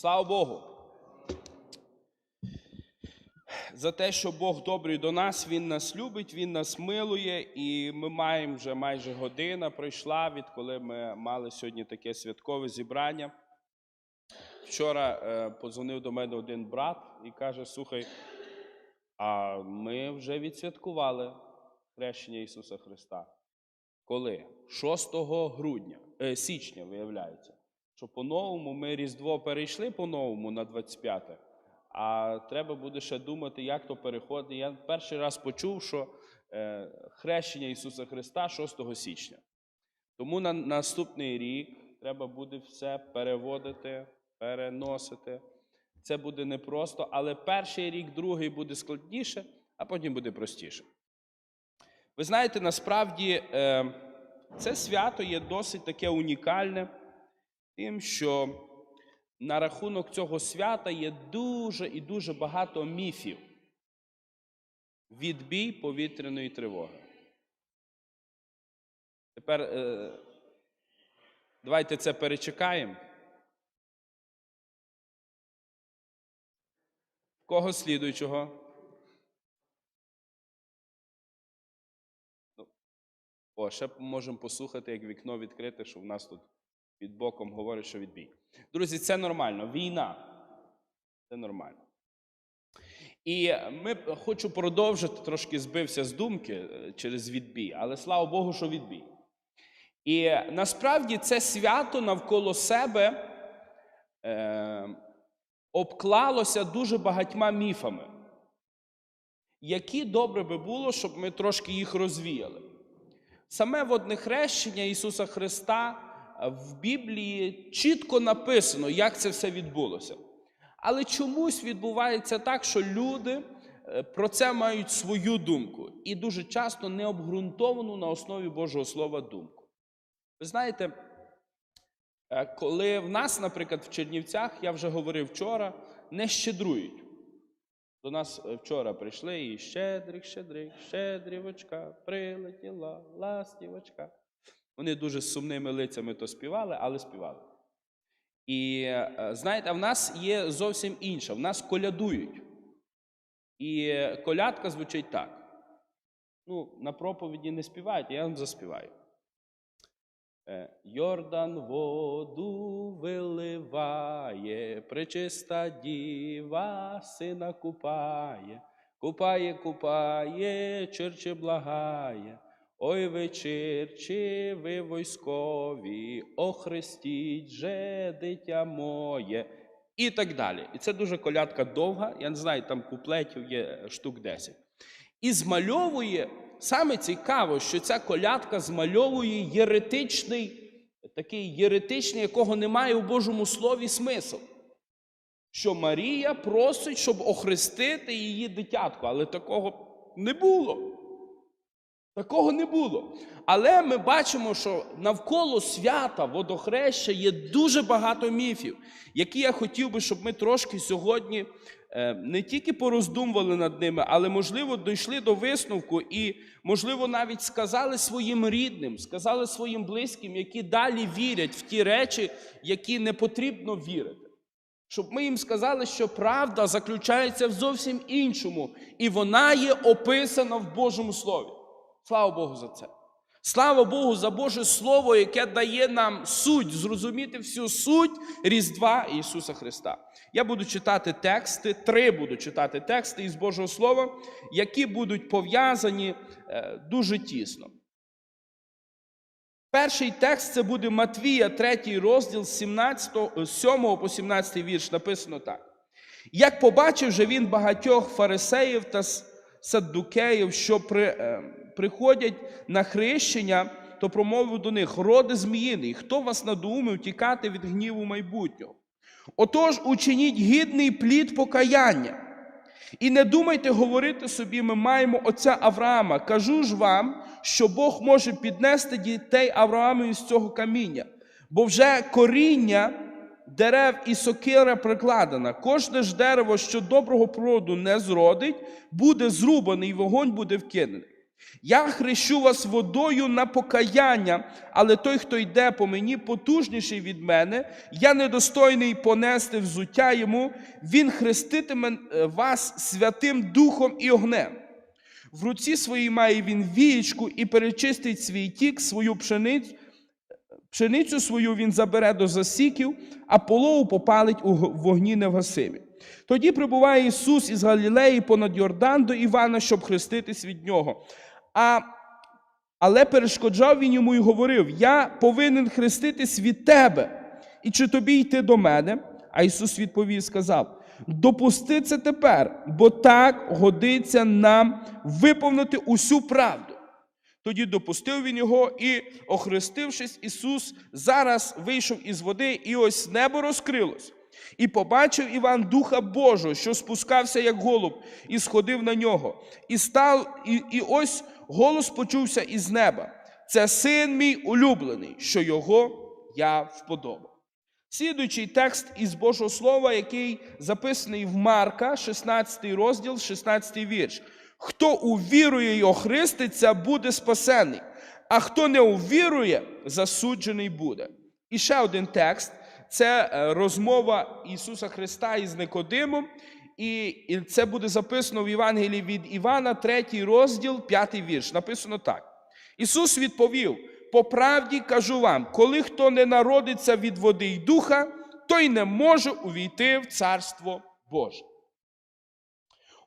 Слава Богу. За те, що Бог добрий до нас, Він нас любить, Він нас милує, і ми маємо вже майже година пройшла, відколи ми мали сьогодні таке святкове зібрання. Вчора е, подзвонив до мене один брат і каже: слухай, а ми вже відсвяткували хрещення Ісуса Христа. Коли? 6 грудня, е, січня, виявляється. Що по-новому ми Різдво перейшли по-новому на 25, те а треба буде ще думати, як то переходить. Я перший раз почув, що е, хрещення Ісуса Христа 6 січня. Тому на наступний рік треба буде все переводити, переносити. Це буде непросто, але перший рік, другий буде складніше, а потім буде простіше. Ви знаєте, насправді е, це свято є досить таке унікальне, тим, що на рахунок цього свята є дуже і дуже багато міфів. Відбій повітряної тривоги. Тепер е, давайте це перечекаємо. Кого слідуючого? Ну, О, ще можемо послухати, як вікно відкрите, що в нас тут під боком говорять, що відбій. Друзі, це нормально. Війна. Це нормально. І ми хочу продовжити, трошки збився з думки е, через відбій, але слава Богу, що відбій. І насправді це свято навколо себе е, обклалося дуже багатьма міфами, які добре би було, щоб ми трошки їх розвіяли. Саме водне хрещення Ісуса Христа в Біблії чітко написано, як це все відбулося. Але чомусь відбувається так, що люди е, про це мають свою думку і дуже часто необґрунтовану на основі Божого Слова думку. Ви знаєте, е, коли в нас, наприклад, в Чернівцях, я вже говорив вчора, не щедрують. До нас е, вчора прийшли і щедрик, щедрик, щедрівочка, прилетіла ластівочка. Вони дуже з сумними лицями то співали, але співали. І е, знаєте, а в нас є зовсім інша. В нас колядують. І колядка звучить так. Ну, на проповіді не співають, я вам заспіваю. Е, Йордан воду виливає, пречиста діва сина купає, купає, купає, черче благає. Ой ви черчі, ви військові, охрестіть же дитя моє. І так далі. І це дуже колядка довга, я не знаю, там куплетів є штук 10. І змальовує, саме цікаво, що ця колядка змальовує єретичний, такий єретичний, якого немає у Божому Слові смисл. Що Марія просить, щоб охрестити її дитятко, але такого не було. Такого не було. Але ми бачимо, що навколо свята водохреща є дуже багато міфів, які я хотів би, щоб ми трошки сьогодні е, не тільки пороздумували над ними, але, можливо, дійшли до висновку і, можливо, навіть сказали своїм рідним, сказали своїм близьким, які далі вірять в ті речі, які не потрібно вірити. Щоб ми їм сказали, що правда заключається в зовсім іншому, і вона є описана в Божому Слові. Слава Богу за це. Слава Богу за Боже Слово, яке дає нам суть, зрозуміти всю суть Різдва Ісуса Христа. Я буду читати тексти, три буду читати тексти із Божого Слова, які будуть пов'язані е, дуже тісно. Перший текст це буде Матвія, 3 розділ 17, 7 по 17 вірш. Написано так. Як побачив же він багатьох фарисеїв та саддукеїв, що при, е, приходять на хрещення, то промовив до них: роди зміїний, хто вас надумив тікати від гніву майбутнього? Отож, учиніть гідний плід покаяння. І не думайте говорити собі, ми маємо отця Авраама. Кажу ж вам, що Бог може піднести дітей Авраамові з цього каміння, бо вже коріння дерев і сокира прикладена. Кожне ж дерево, що доброго плоду не зродить, буде зрубане, і вогонь буде вкинений. Я хрещу вас водою на покаяння, але той, хто йде по мені, потужніший від мене, я недостойний понести взуття йому, він хреститиме е, вас святим Духом і огнем. В руці своїй має він вієчку і перечистить свій тік, свою пшеницю, пшеницю свою він забере до засіків, а полову попалить у вогні невгасимі. Тоді прибуває Ісус із Галілеї понад Йордан до Івана, щоб хреститись від нього. А, але перешкоджав він йому і говорив: Я повинен хреститись від тебе, і чи тобі йти до мене? А Ісус відповів і сказав: Допусти це тепер, бо так годиться нам виповнити усю правду. Тоді допустив він його і, охрестившись, Ісус зараз вийшов із води, і ось небо розкрилось. І побачив Іван Духа Божого, що спускався, як голуб, і сходив на нього. І став, і, і ось голос почувся із неба. Це син мій улюблений, що його я вподобав. Слідуючий текст із Божого Слова, який записаний в Марка, 16 розділ, 16 вірш. Хто увірує й охриститься, буде спасений, а хто не увірує, засуджений буде. І ще один текст це е, розмова Ісуса Христа із Никодимом, і, це буде записано в Євангелії від Івана, 3 розділ, 5 вірш. Написано так. Ісус відповів: по правді кажу вам, коли хто не народиться від води й духа, той не може увійти в Царство Боже.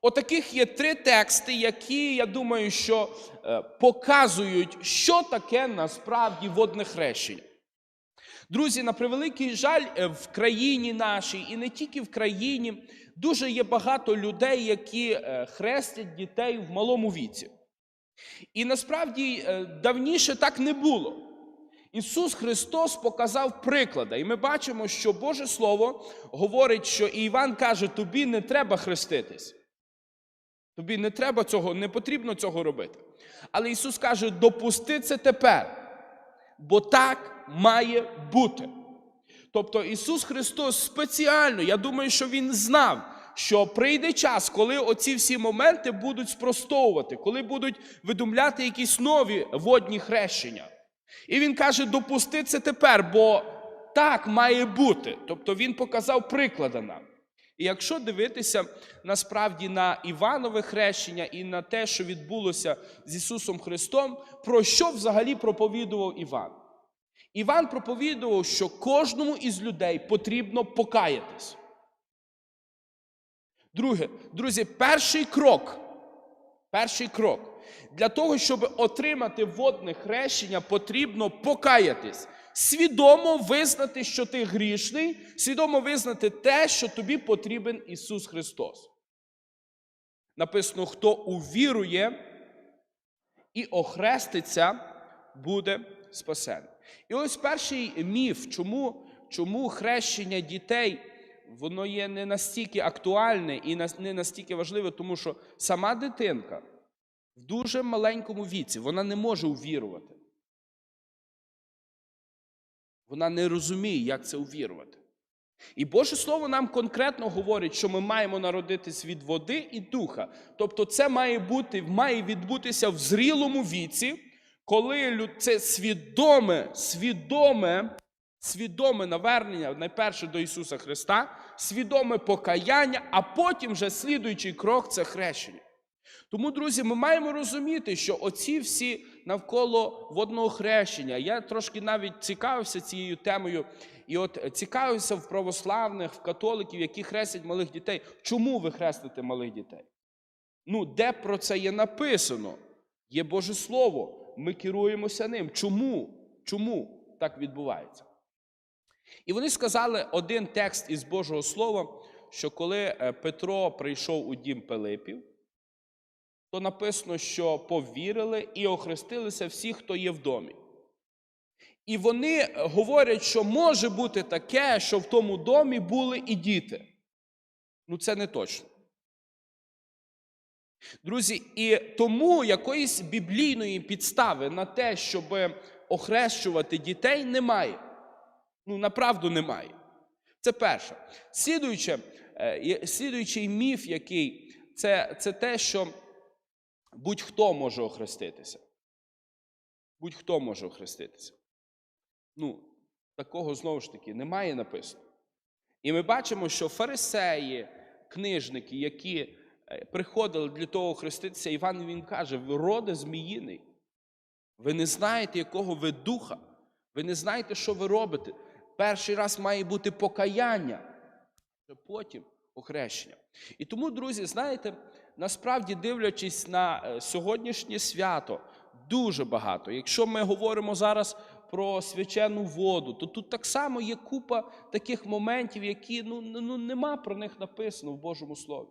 Отаких є три тексти, які, я думаю, що е, показують, що таке насправді водне хрещення. Друзі, на превеликий жаль, е, в країні нашій, і не тільки в країні, дуже є багато людей, які е, хрестять дітей в малому віці. І насправді е, давніше так не було. Ісус Христос показав приклади, і ми бачимо, що Боже Слово говорить, що Іван каже: тобі не треба хреститись. Тобі не треба цього, не потрібно цього робити. Але Ісус каже: допусти це тепер, бо так має бути. Тобто Ісус Христос спеціально, я думаю, що Він знав, що прийде час, коли оці всі моменти будуть спростовувати, коли будуть видумляти якісь нові водні хрещення. І Він каже: допусти це тепер, бо так має бути. Тобто Він показав приклади нам. І якщо дивитися насправді на Іванове хрещення і на те, що відбулося з Ісусом Христом, про що взагалі проповідував Іван? Іван проповідував, що кожному із людей потрібно покаятись. Друге, друзі, перший крок. Перший крок. Для того, щоб отримати водне хрещення, потрібно покаятись. Свідомо визнати, що ти грішний, свідомо визнати те, що тобі потрібен Ісус Христос. Написано, хто увірує і охреститься, буде спасений. І ось перший міф, чому, чому хрещення дітей воно є не настільки актуальне і не настільки важливе, тому що сама дитинка в дуже маленькому віці вона не може увірувати. Вона не розуміє, як це увірувати. І Боже Слово нам конкретно говорить, що ми маємо народитись від води і духа. Тобто, це має бути, має відбутися в зрілому віці, коли це свідоме, свідоме, свідоме навернення найперше до Ісуса Христа, свідоме покаяння, а потім вже слідуючий крок це хрещення. Тому, друзі, ми маємо розуміти, що оці всі навколо водного хрещення, я трошки навіть цікавився цією темою, і от цікавився в православних, в католиків, які хрестять малих дітей. Чому ви хрестите малих дітей? Ну, де про це є написано? Є Боже Слово, ми керуємося ним. Чому? Чому так відбувається? І вони сказали один текст із Божого Слова, що коли е, Петро прийшов у дім Пилипів, то написано, що повірили і охрестилися всі, хто є в домі. І вони говорять, що може бути таке, що в тому домі були і діти. Ну, це не точно. Друзі, і тому якоїсь біблійної підстави на те, щоб охрещувати дітей, немає. Ну, направду немає. Це перше. Слідуюче, е, слідуючий міф, який це, це те, що будь-хто може охреститися. Будь-хто може охреститися. Ну, такого знову ж таки немає написано. І ми бачимо, що фарисеї, книжники, які приходили для того хреститися, Іван він каже: ви роде зміїний. Ви не знаєте, якого ви духа. Ви не знаєте, що ви робите. Перший раз має бути покаяння, а потім охрещення. І тому, друзі, знаєте, насправді дивлячись на е, сьогоднішнє свято, дуже багато. Якщо ми говоримо зараз про свячену воду, то тут так само є купа таких моментів, які ну, ну ну, нема про них написано в Божому Слові.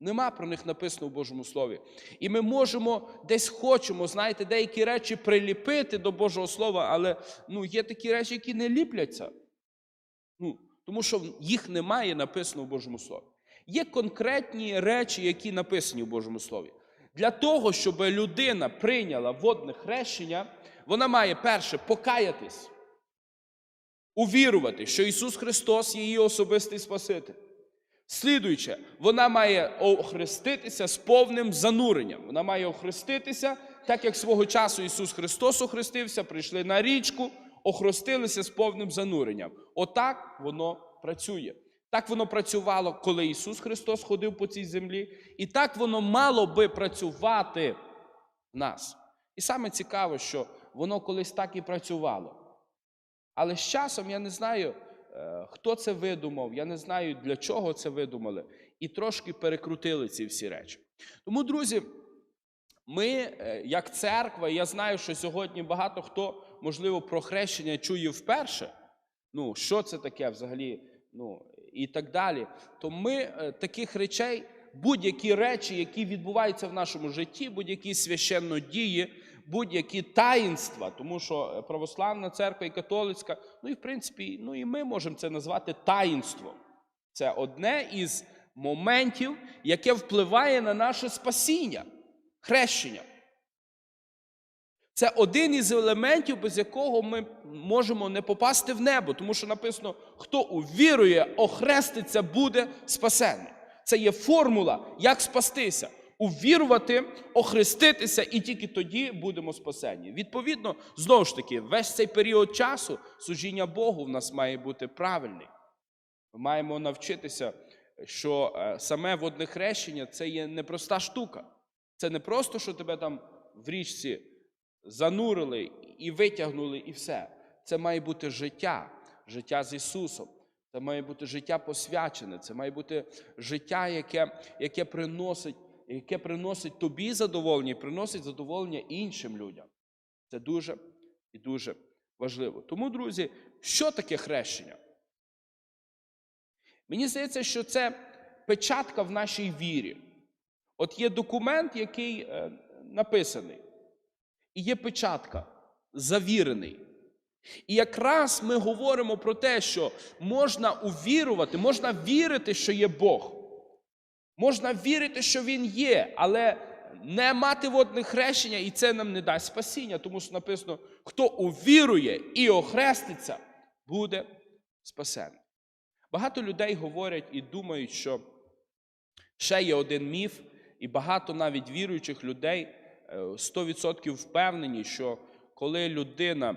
Нема про них написано в Божому Слові. І ми можемо десь хочемо, знаєте, деякі речі приліпити до Божого Слова, але ну, є такі речі, які не ліпляться. Ну, тому що їх немає написано в Божому Слові. Є конкретні речі, які написані в Божому Слові. Для того, щоб людина прийняла водне хрещення, вона має перше покаятись, увірувати, що Ісус Христос є її особистий Спаситель. Слідуюче, вона має охреститися з повним зануренням. Вона має охреститися, так як свого часу Ісус Христос охрестився, прийшли на річку, охрестилися з повним зануренням. Отак воно працює. Так воно працювало, коли Ісус Христос ходив по цій землі, і так воно мало би працювати в нас. І саме цікаво, що воно колись так і працювало. Але з часом я не знаю, хто це видумав, я не знаю, для чого це видумали, і трошки перекрутили ці всі речі. Тому, друзі, ми, е, як церква, я знаю, що сьогодні багато хто, можливо, про хрещення чує вперше. Ну, що це таке взагалі? Ну, і так далі. То ми е, таких речей, будь-які речі, які відбуваються в нашому житті, будь-які священнодії, будь-які таїнства, тому що православна церква і католицька, ну і в принципі, ну і ми можемо це назвати таїнством. Це одне із моментів, яке впливає на наше спасіння, хрещення. Це один із елементів, без якого ми можемо не попасти в небо, тому що написано, хто увірує, охреститься, буде спасений. Це є формула, як спастися. Увірувати, охреститися, і тільки тоді будемо спасені. Відповідно, знову ж таки, весь цей період часу служіння Богу в нас має бути правильний. Ми маємо навчитися, що е, саме водне хрещення це є непроста штука. Це не просто, що тебе там в річці занурили і витягнули, і все. Це має бути життя, життя з Ісусом. Це має бути життя посвячене, це має бути життя, яке, яке, приносить, яке приносить тобі задоволення і приносить задоволення іншим людям. Це дуже і дуже важливо. Тому, друзі, що таке хрещення? Мені здається, що це печатка в нашій вірі. От є документ, який е, написаний, і є печатка, завірений. І якраз ми говоримо про те, що можна увірувати, можна вірити, що є Бог. Можна вірити, що Він є, але не мати водне хрещення, і це нам не дасть спасіння, тому що написано, хто увірує і охреститься, буде спасений. Багато людей говорять і думають, що ще є один міф, і багато навіть віруючих людей е, 100% впевнені, що коли людина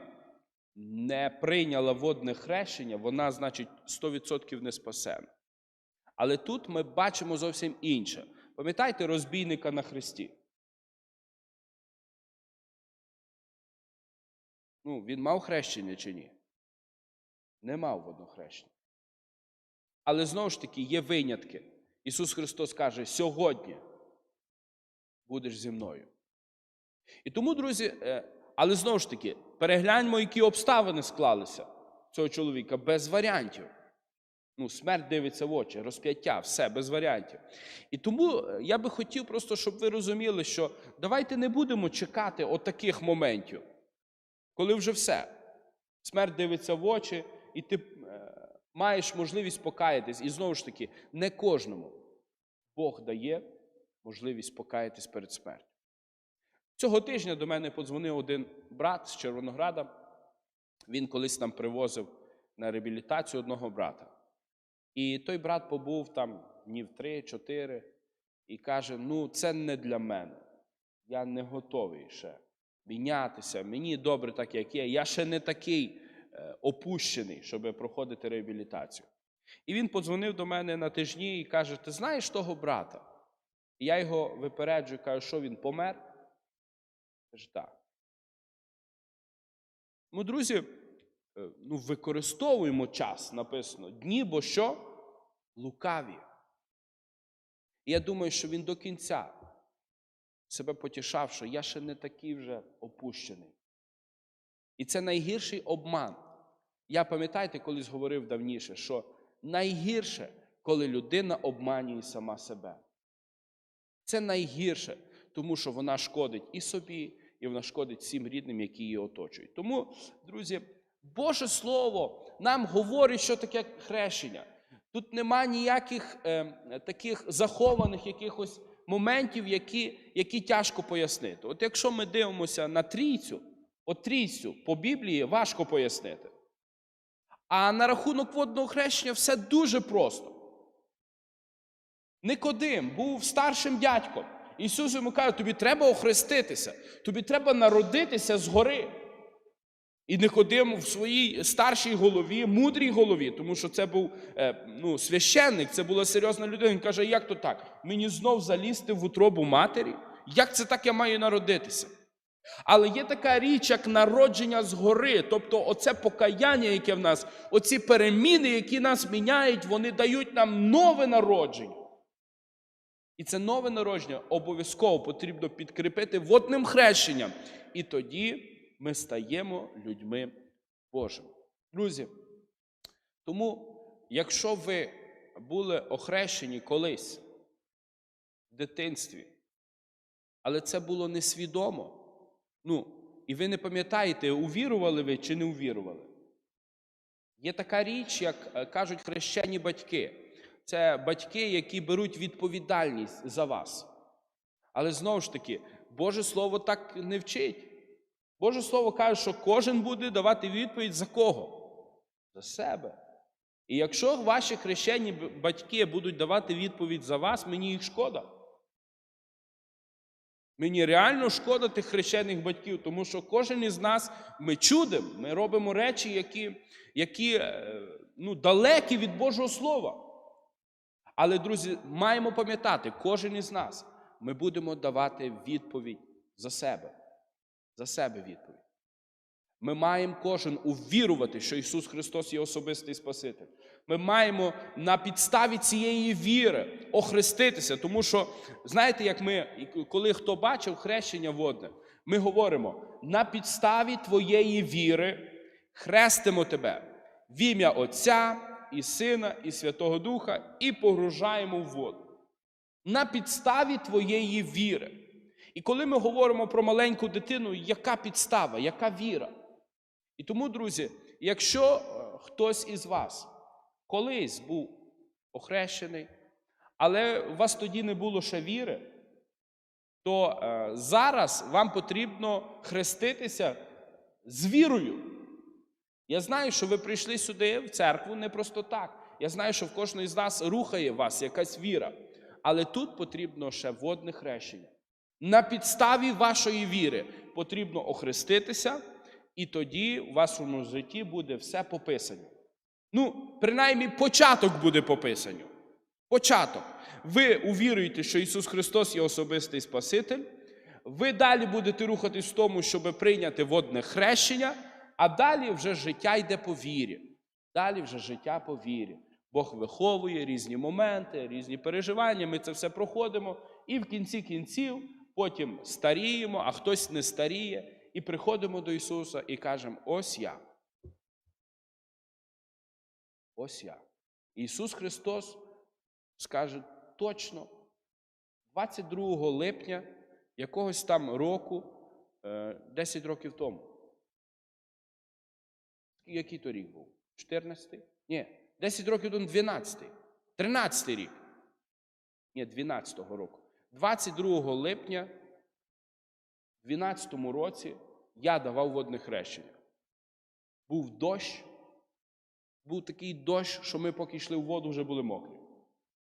не прийняла водне хрещення, вона, значить, 100% не спасена. Але тут ми бачимо зовсім інше. Пам'ятаєте розбійника на хресті? Ну, він мав хрещення чи ні? Не мав водохрещення. Але знову ж таки є винятки. Ісус Христос каже: сьогодні будеш зі мною. І тому, друзі, е, але знову ж таки, перегляньмо, які обставини склалися цього чоловіка без варіантів. Ну, смерть дивиться в очі, розп'яття, все без варіантів. І тому е, я би хотів просто, щоб ви розуміли, що давайте не будемо чекати отаких моментів, коли вже все. Смерть дивиться в очі, і ти е, маєш можливість покаятись. І знову ж таки, не кожному Бог дає можливість покаятись перед смертю. Цього тижня до мене подзвонив один брат з Червонограда. Він колись там привозив на реабілітацію одного брата. І той брат побув там днів три-чотири. і каже: ну, це не для мене. Я не готовий ще мінятися. Мені добре так, як є. Я ще не такий е, опущений, щоб проходити реабілітацію. І він подзвонив до мене на тижні і каже: Ти знаєш того брата? І я його випереджую, кажу, що він помер? Каже, так. Ну, друзі, ну, використовуємо час, написано, дні, бо що? Лукаві. І я думаю, що він до кінця себе потішав, що я ще не такий вже опущений. І це найгірший обман. Я пам'ятаєте, колись говорив давніше, що найгірше, коли людина обманює сама себе. Це найгірше, тому що вона шкодить і собі, і вона шкодить всім рідним, які її оточують. Тому, друзі, Боже Слово нам говорить, що таке хрещення. Тут нема ніяких е, таких захованих якихось моментів, які, які тяжко пояснити. От якщо ми дивимося на трійцю, от трійцю по Біблії важко пояснити. А на рахунок водного хрещення все дуже просто. Никодим був старшим дядьком. Ісус йому каже, тобі треба охреститися, тобі треба народитися згори. І Никодим в своїй старшій голові, мудрій голові, тому що це був е, ну, священник, це була серйозна людина. Він каже, як то так? Мені знов залізти в утробу матері? Як це так я маю народитися? Але є така річ, як народження згори, тобто оце покаяння, яке в нас, оці переміни, які нас міняють, вони дають нам нове народження. І це нове народження обов'язково потрібно підкріпити водним хрещенням. І тоді ми стаємо людьми Божими. Друзі, тому, якщо ви були охрещені колись в дитинстві, але це було несвідомо, ну, і ви не пам'ятаєте, увірували ви чи не увірували. Є така річ, як е, кажуть хрещені батьки. Це батьки, які беруть відповідальність за вас. Але знову ж таки, Боже Слово так не вчить. Боже Слово каже, що кожен буде давати відповідь за кого? За себе. І якщо ваші хрещені батьки будуть давати відповідь за вас, мені їх шкода. Мені реально шкода тих хрещених батьків, тому що кожен із нас ми чудимо, ми робимо речі, які які е, ну, далекі від Божого Слова. Але, друзі, маємо пам'ятати, кожен із нас ми будемо давати відповідь за себе. За себе відповідь. Ми маємо кожен увірувати, що Ісус Христос є особистий Спаситель. Ми маємо на підставі цієї віри охреститися, тому що, знаєте, як ми, коли хто бачив хрещення водне, ми говоримо: на підставі твоєї віри хрестимо тебе в ім'я Отця і Сина, і Святого Духа, і погружаємо в воду. На підставі твоєї віри. І коли ми говоримо про маленьку дитину, яка підстава, яка віра? І тому, друзі, якщо е, хтось із вас колись був охрещений, але у вас тоді не було ще віри, то е, зараз вам потрібно хреститися з вірою. Я знаю, що ви прийшли сюди в церкву не просто так. Я знаю, що в кожного з нас рухає вас якась віра. Але тут потрібно ще водне хрещення. На підставі вашої віри потрібно охреститися, і тоді у вашому житті буде все пописано. Ну, принаймні, початок буде пописано. Початок. Ви увіруєте, що Ісус Христос є особистий Спаситель. Ви далі будете рухатись в тому, щоб прийняти водне хрещення, а далі вже життя йде по вірі. Далі вже життя по вірі. Бог виховує різні моменти, різні переживання. Ми це все проходимо. І в кінці кінців потім старіємо, а хтось не старіє, і приходимо до Ісуса і кажемо: ось я. Ось я. Ісус Христос скаже точно, 22 липня якогось там року, 10 років тому. Який то рік був? 14? Ні, 10 років тому 12. 13 рік. Ні, 12-го року. 22 липня в 12 році я давав водне хрещення. Був дощ, був такий дощ, що ми поки йшли в воду, вже були мокрі.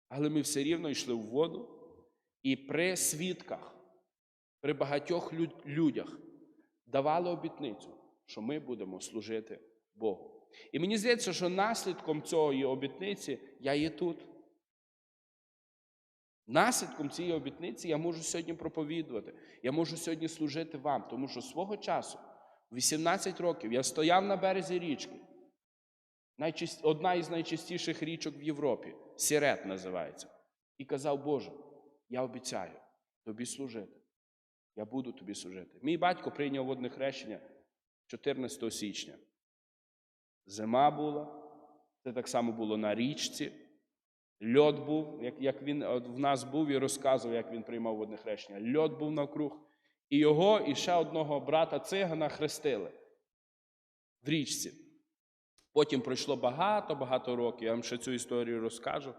Але ми все рівно йшли в воду і при свідках, при багатьох людях давали обітницю, що ми будемо служити Богу. І мені здається, що наслідком цієї обітниці я є тут. Наслідком цієї обітниці я можу сьогодні проповідувати. Я можу сьогодні служити вам, тому що свого часу, 18 років, я стояв на березі річки. Одна із найчастіших річок в Європі, Сірет називається. І казав, Боже, я обіцяю тобі служити. Я буду тобі служити. Мій батько прийняв водне хрещення 14 січня. Зима була, це так само було на річці. Льот був, як, як він в нас був і розказував, як він приймав водне хрещення. Льот був навкруг. І його, і ще одного брата цигана хрестили в річці. Потім пройшло багато-багато років. Я вам ще цю історію розкажу.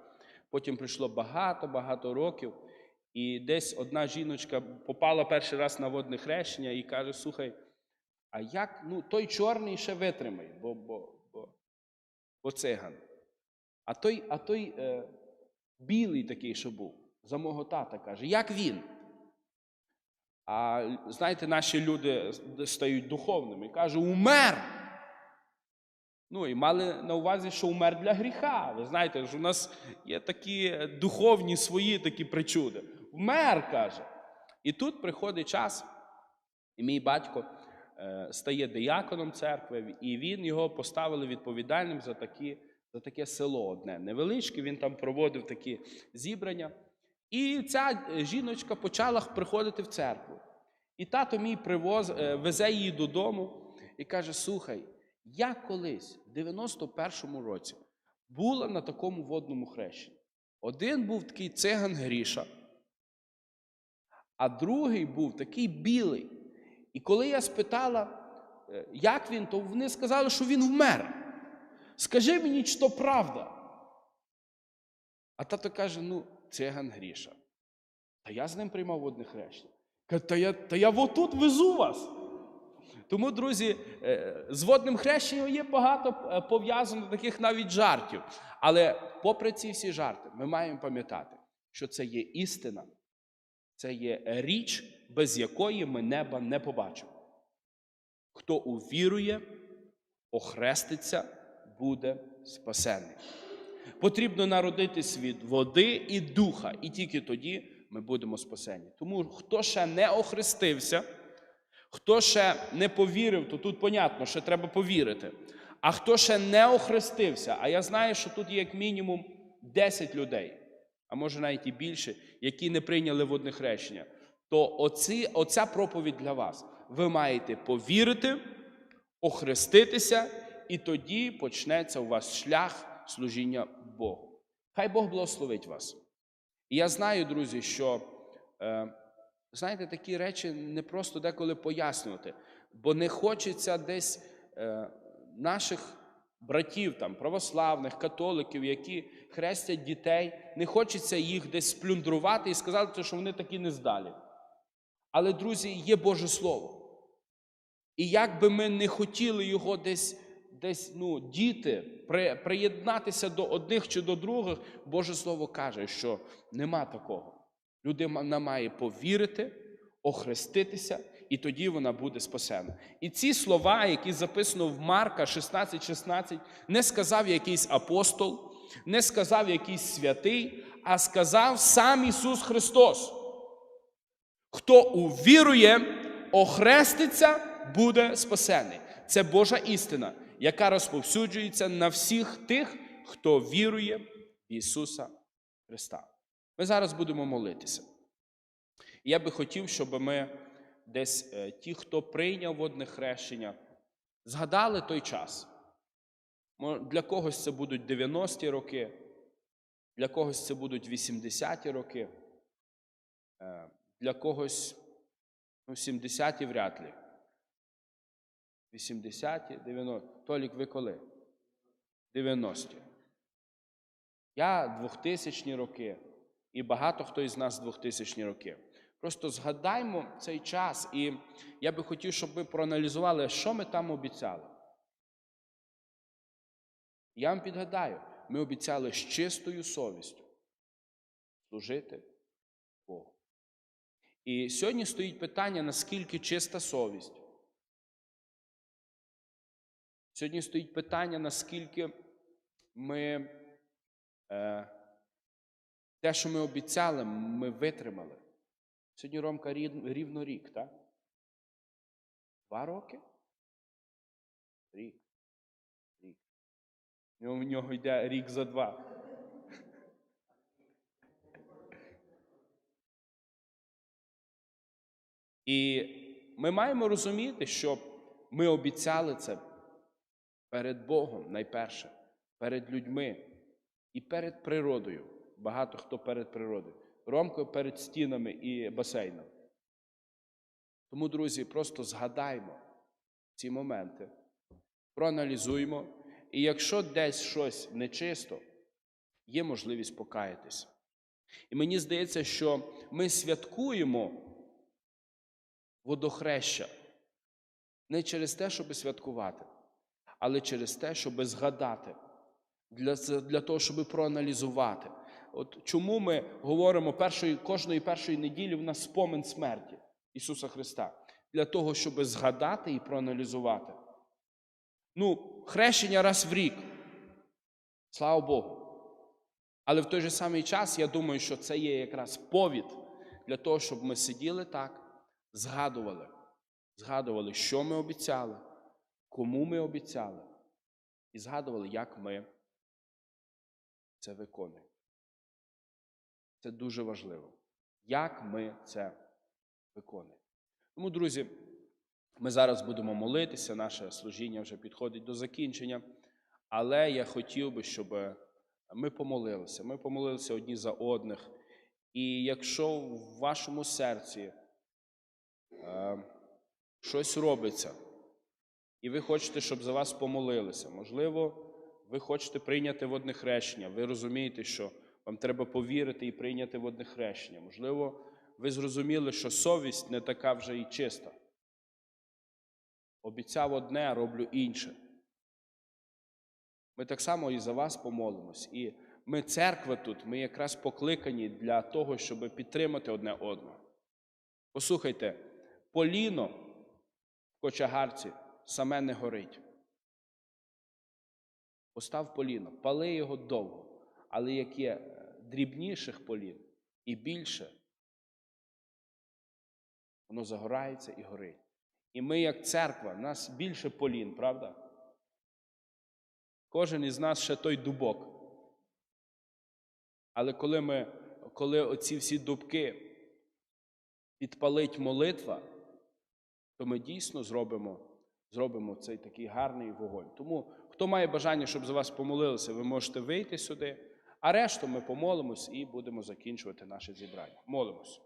Потім пройшло багато-багато років, і десь одна жіночка попала перший раз на водне хрещення і каже: слухай, а як ну, той чорний ще витримає, бо, бо, бо, бо циган. А той, а той е, білий такий, що був, за мого тата каже, як він? А знаєте, наші люди стають духовними кажуть, умер. Ну і мали на увазі, що умер для гріха. Ви знаєте, що у нас є такі духовні свої такі причуди. Вмер, каже. І тут приходить час, і мій батько е, стає дияконом церкви, і він його поставили відповідальним за, такі, за таке село одне. Невеличке, він там проводив такі зібрання. І ця е, жіночка почала приходити в церкву. І тато мій привоз, е, везе її додому і каже: слухай, я колись, в 91-му році, була на такому водному хрещенні. Один був такий циган Гріша, а другий був такий білий. І коли я спитала, е, як він, то вони сказали, що він вмер. Скажи мені, чи то правда. А тато каже: ну, циган Гріша. Та я з ним приймав водне хрещення. Та я, та я отут везу вас. Тому, друзі, е, з водним хрещенням є багато е, пов'язано таких навіть жартів. Але попри ці всі жарти, ми маємо пам'ятати, що це є істина, це є річ, без якої ми неба не побачимо. Хто увірує, охреститься, буде спасений. Потрібно народитись від води і духа, і тільки тоді ми будемо спасені. Тому хто ще не охрестився, хто ще не повірив, то тут понятно, що треба повірити. А хто ще не охрестився, а я знаю, що тут є як мінімум 10 людей, а може навіть і більше, які не прийняли водне хрещення, то оці, оця проповідь для вас. Ви маєте повірити, охреститися, і тоді почнеться у вас шлях служіння Богу. Хай Бог благословить вас. І я знаю, друзі, що е, знаєте, такі речі не просто деколи пояснювати, бо не хочеться десь е, наших братів, там, православних, католиків, які хрестять дітей, не хочеться їх десь сплюндрувати і сказати, що вони такі нездалі. Але, друзі, є Боже Слово. І як би ми не хотіли його десь, десь ну, діти, при, приєднатися до одних чи до других, Боже Слово каже, що нема такого. Людина має повірити, охреститися, і тоді вона буде спасена. І ці слова, які записано в Марка 16,16, 16, не сказав якийсь апостол, не сказав якийсь святий, а сказав сам Ісус Христос. Хто увірує, охреститься, буде спасений. Це Божа істина, яка розповсюджується на всіх тих, хто вірує в Ісуса Христа. Ми зараз будемо молитися. Я би хотів, щоб ми десь е, ті, хто прийняв водне хрещення, згадали той час. Для когось це будуть 90-ті роки, для когось це будуть 80-ті роки, е, для когось ну, 70-ті вряд ли. 80-ті, 90-ті. Толік, ви коли? 90-ті. Я 2000-ні роки, і багато хто із нас 2000-ні роки. Просто згадаймо цей час, і я би хотів, щоб ми проаналізували, що ми там обіцяли. Я вам підгадаю, ми обіцяли з чистою совістю служити Богу. І сьогодні стоїть питання, наскільки чиста совість. Сьогодні стоїть питання, наскільки ми е, те, що ми обіцяли, ми витримали. Сьогодні Ромка рів- рівно рік, так? Два роки? Рік. Рік. В нього йде рік за два. І ми маємо розуміти, що ми обіцяли це перед Богом найперше, перед людьми і перед природою. Багато хто перед природою. Ромко перед стінами і басейном. Тому, друзі, просто згадаймо ці моменти, проаналізуємо, і якщо десь щось нечисто, є можливість покаятися. І мені здається, що ми святкуємо водохреща не через те, щоб святкувати, але через те, щоб згадати, для, для того, щоб проаналізувати. От чому ми говоримо першої, кожної першої неділі в нас спомин смерті Ісуса Христа? Для того, щоб згадати і проаналізувати. Ну, хрещення раз в рік. Слава Богу. Але в той же самий час я думаю, що це є якраз повід для того, щоб ми сиділи так, згадували, згадували, що ми обіцяли, кому ми обіцяли, і згадували, як ми це виконуємо. Це дуже важливо. Як ми це виконуємо. Тому, друзі, ми зараз будемо молитися, наше служіння вже підходить до закінчення. Але я хотів би, щоб ми помолилися. Ми помолилися одні за одних. І якщо в вашому серці е, щось робиться, і ви хочете, щоб за вас помолилися, можливо, ви хочете прийняти водне хрещення, ви розумієте, що вам треба повірити і прийняти водне хрещення. Можливо, ви зрозуміли, що совість не така вже і чиста. Обіцяв одне, роблю інше. Ми так само і за вас помолимось. І ми, церква тут, ми якраз покликані для того, щоб підтримати одне одного. Послухайте, поліно в кочагарці саме не горить. Постав поліно, пали його довго, але як є е, дрібніших полін і більше, воно загорається і горить. І ми, як церква, нас більше полін, правда? Кожен із нас ще той дубок. Але коли ми, коли оці всі дубки підпалить молитва, то ми дійсно зробимо, зробимо цей такий гарний вогонь. Тому, хто має бажання, щоб за вас помолилися, ви можете вийти сюди, а решту ми помолимось і будемо закінчувати наше зібрання. Молимось.